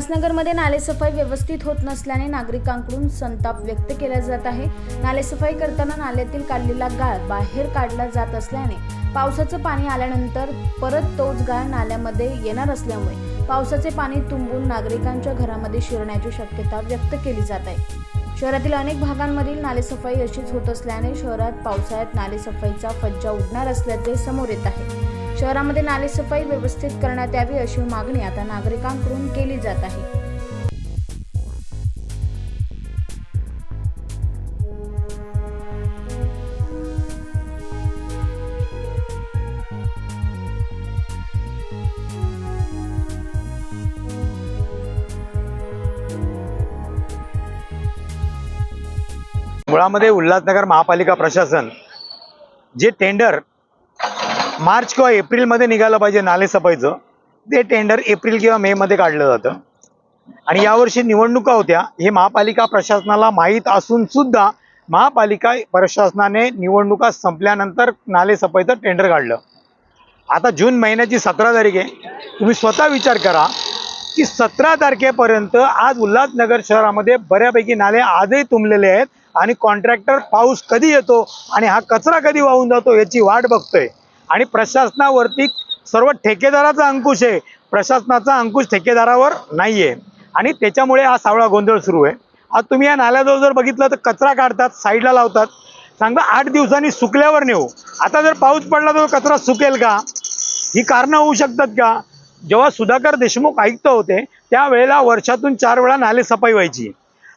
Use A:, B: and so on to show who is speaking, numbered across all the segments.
A: उल्हासनगरमध्ये नालेसफाई व्यवस्थित होत नसल्याने नागरिकांकडून संताप व्यक्त केला जात आहे. नालेसफाई करताना नाल्यातील काढलेला गाळ बाहेर काढला जात असल्याने पावसाचं पाणी आल्यानंतर परत तोच गाळ नाल्यामध्ये येणार असल्यामुळे पावसाचे पाणी तुंबून नागरिकांच्या घरामध्ये शिरण्याची शक्यता व्यक्त केली जात आहे. शहरातील अनेक भागांमधील नालेसफाई अशीच होत असल्याने शहरात पावसाळ्यात नालेसफाईचा फज्जा उडणार असल्याचे समोर येत आहे. शहरामध्ये नालेसफाई व्यवस्थित करण्यात यावी अशी मागणी आता नागरिकांकडून केली जात आहे.
B: मुळामध्ये उल्हासनगर महापालिका प्रशासन जे टेंडर मार्च किंवा एप्रिलमध्ये निघायला पाहिजे नाले सफाईचं. ते टेंडर एप्रिल किंवा मे मध्ये काढलं जातं. आणि यावर्षी निवडणुका होत्या. हे महापालिका प्रशासनाला माहीत असून सुद्धा महापालिका प्रशासनाने निवडणुका संपल्यानंतर नाले सफाईचं टेंडर काढलं. आता जून महिन्याची सतरा तारीख आहे. तुम्ही स्वतः विचार करा की सतरा तारखेपर्यंत आज उल्हासनगर शहरामध्ये बऱ्यापैकी नाले आजही तुंबलेले आहेत आणि कॉन्ट्रॅक्टर पाऊस कधी येतो आणि हा कचरा कधी वाहून जातो याची वाट बघतोय. आणि प्रशासनावरती सर्व ठेकेदाराचा अंकुश आहे. प्रशासनाचा अंकुश ठेकेदारावर नाही आहे आणि त्याच्यामुळे हा सावळा गोंधळ सुरू आहे. आज तुम्ही या नाल्याजवळ जर बघितलं तर कचरा काढतात साईडला लावतात. सांगा आठ दिवसांनी सुकल्यावर नेऊ. आता जर पाऊस पडला तर कचरा सुकेल का? ही कारणं होऊ शकतात का? जेव्हा सुधाकर देशमुख आयुक्त होते त्यावेळेला वर्षातून चार वेळा नाले सफाई व्हायची.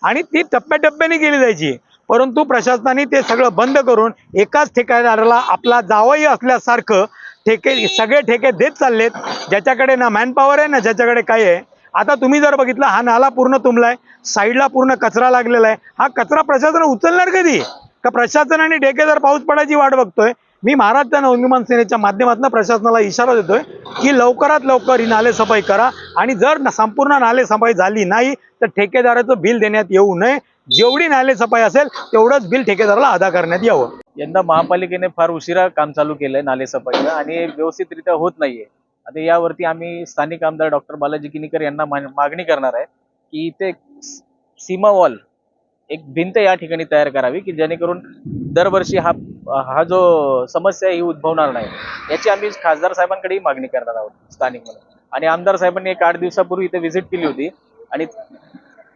B: आणि ती टप्प्याटप्प्याने केली जायची. परंतु प्रशासनाने ते सगळं बंद करून एकाच ठेकेदाराला आपला जावई असल्यासारखं ठेके सगळे ठेके देत चाललेत. ज्याच्याकडे ना मॅनपॉवर आहे ना ज्याच्याकडे काय आहे. आता तुम्ही जर बघितलं हा नाला पूर्ण तुंबलाय साईडला पूर्ण कचरा लागलेला आहे. हा कचरा प्रशासन उचलणार कधी? का प्रशासन आणि ठेकेदार पाऊस पडायची वाट बघतोय? मी महाराष्ट्र नवनिर्माण सेनेच्या माध्यमातून प्रशासनाला इशारा देतोय की लवकरात लवकर ही नाले सफाई करा. आणि जर संपूर्ण नाले सफाई झाली नाही तर ठेकेदाराचं बिल देण्यात येऊ नये. जेवढी नाले सफाई असेल तेवढंच बिल ठेकेदाराला अदा करण्यात यावं.
C: यंदा महापालिकेने फार उशिरा काम चालू केलंय नाले सफाईचं आणि व्यवस्थितरित्या होत नाहीये. आता यावरती आम्ही स्थानिक आमदार डॉक्टर बालाजी किनीकर यांना मागणी करणार आहे की इथे सीमा वॉल एक भिंत या ठिकाणी तयार करावी की जेणेकरून दरवर्षी हा हा जो समस्या आहे ही उद्भवणार नाही. याची आम्ही खासदार साहेबांकडेही मागणी करणार आहोत स्थानिक म्हणून. आणि आमदार साहेबांनी एक आठ दिवसापूर्वी इथे व्हिजिट केली होती. आणि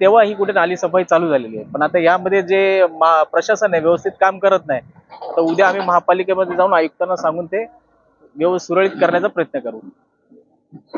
C: तेव्हा ही कुठे नाली सफाई चालू झालेली आहे. पण आता यामध्ये जे प्रशासन आहे व्यवस्थित काम करत नाही तर उद्या आम्ही महापालिकेमध्ये जाऊन आयुक्तांना सांगून ते व्यवस्थित सुरळीत करण्याचा प्रयत्न करू.